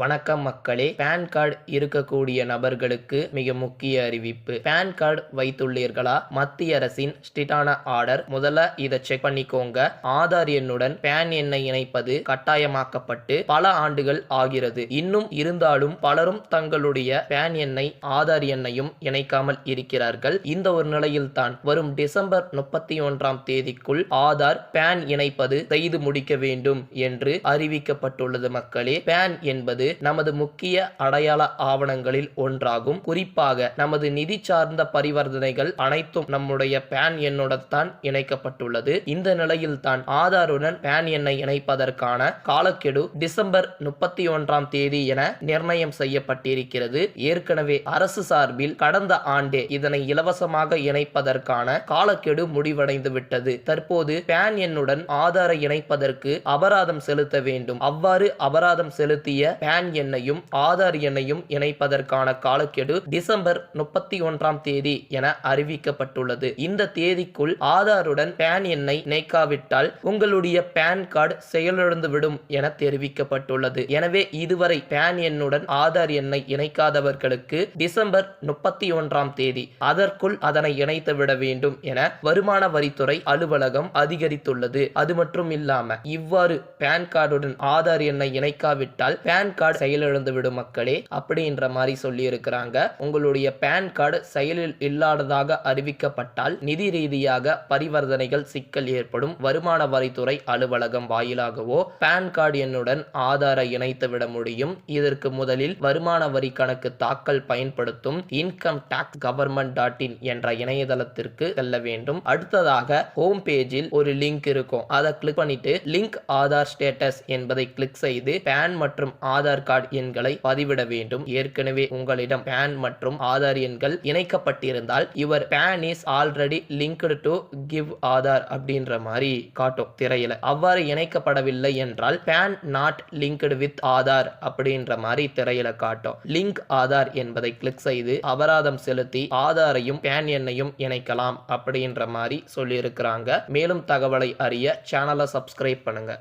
வணக்கம் மக்களே. Pan card இருக்கக்கூடிய நபர்களுக்கு மிக முக்கிய அறிவிப்பு. பேன் கார்டு வைத்துள்ளீர்களா? மத்திய அரசின் ஸ்ட்ரிக்டான ஆர்டர். முதல்ல இதை செக் பண்ணிக்கோங்க. ஆதார் எண்ணுடன் பேன் எண்ணை இணைப்பது கட்டாயமாக்கப்பட்டு பல ஆண்டுகள் ஆகிறது. இன்னும் இருந்தாலும் பலரும் தங்களுடைய பேன் எண்ணை ஆதார் எண்ணையும் இணைக்காமல் இருக்கிறார்கள். இந்த ஒரு நிலையில் தான் வரும் டிசம்பர் முப்பத்தி ஒன்றாம் தேதிக்குள் ஆதார் பேன் இணைப்பது செய்து முடிக்க வேண்டும் என்று அறிவிக்கப்பட்டுள்ளது மக்களே. பேன் என்பது நமது முக்கிய அடையாள ஆவணங்களில் ஒன்றாகும். குறிப்பாக நமது நிதி சார்ந்த பரிவர்த்தனைகள் அனைத்தும் நம்முடைய பேன் எண்ணுடன் தான் இணைக்கப்பட்டுள்ளது. இந்த நிலையில் தான் ஆதாருடன் பேன் எண்ணை இணைப்பதற்கான காலக்கெடு டிசம்பர் முப்பத்தி ஒன்றாம் தேதி என நிர்ணயம் செய்யப்பட்டிருக்கிறது. ஏற்கனவே அரசு சார்பில் கடந்த ஆண்டே இதனை இலவசமாக இணைப்பதற்கான காலக்கெடு முடிவடைந்து விட்டது தற்போது பேன் எண்ணுடன் ஆதாரை இணைப்பதற்கு அபராதம் செலுத்த வேண்டும். அவ்வாறு அபராதம் செலுத்திய பேன் பேன் எண்ணையும் ஆதார் எண்ணையும் இணைப்பதற்கான காலக்கெடு டிசம்பர் முப்பத்தி ஒன்றாம் தேதி என அறிவிக்கப்பட்டுள்ளது. இந்த தேதிக்குள் ஆதாருடன் பேன் எண்ணை இணைக்காவிட்டால் உங்களுடைய பேன் கார்டு செயலிழந்து விடும் என தெரிவிக்கப்பட்டுள்ளது. எனவே இதுவரை பேன் எண்ணுடன் ஆதார் எண்ணை இணைக்காதவர்களுக்கு டிசம்பர் முப்பத்தி ஒன்றாம் தேதி அதற்குள் அதனை இணைத்து விட வேண்டும் என வருமான வரித்துறை அலுவலகம் அதிகரித்துள்ளது. அது மட்டும் இல்லாம இவ்வாறு பேன் கார்டுடன் ஆதார் எண்ணை இணைக்காவிட்டால் பேன் கார்டு செயலிழந்து விடும் மக்களே அப்படின்ற மாதிரி சொல்லி இருக்கிறாங்க உங்களுடைய பேன் கார்டு செயலில் இல்லாததாக அறிவிக்கப்பட்டால் நிதி ரீதியாக பரிவர்த்தனைகள் சிக்கல் ஏற்படும். வருமான வரித்துறை அலுவலகம் வாயிலாகவோ பேன் கார்டு எண்ணுடன் ஆதாரை இணைத்து விட முடியும். இதற்கு முதலில் வருமான வரி கணக்கு தாக்கல் பயன்படுத்தும் income tax government dot in என்ற இணையதளத்திற்கு செல்ல வேண்டும். அடுத்ததாக ஹோம் பேஜில் ஒரு லிங்க் இருக்கும். அதை கிளிக் பண்ணிட்டு லிங்க் ஆதார் ஸ்டேட்டஸ் என்பதை கிளிக் செய்து பேன் மற்றும் ஆதார் கார்டு எண்களை பதிவிட வேண்டும். ஏற்கனவே உங்களிடம் பேன் மற்றும் ஆதார் எண்கள் இணைக்கப்பட்டிருந்தால் இவர் PAN is already linked to give Aadhaar அப்படின்ற மாதிரி காட்டும் திரையில. அவ்வாறு இணைக்கப்படவில்லை என்றால் PAN not linked with Aadhaar அப்படின்ற மாதிரி திரையில காட்டும். லிங்க் ஆதார் என்பதை கிளிக் செய்து அபராதம் செலுத்தி ஆதாரையும் பேன் எண்ணையும் இணைக்கலாம் அப்படின்ற மாதிரி சொல்லியிருக்கிறாங்க. மேலும் தகவலை அறிய சேனலை சப்ஸ்கிரைப் பண்ணுங்க.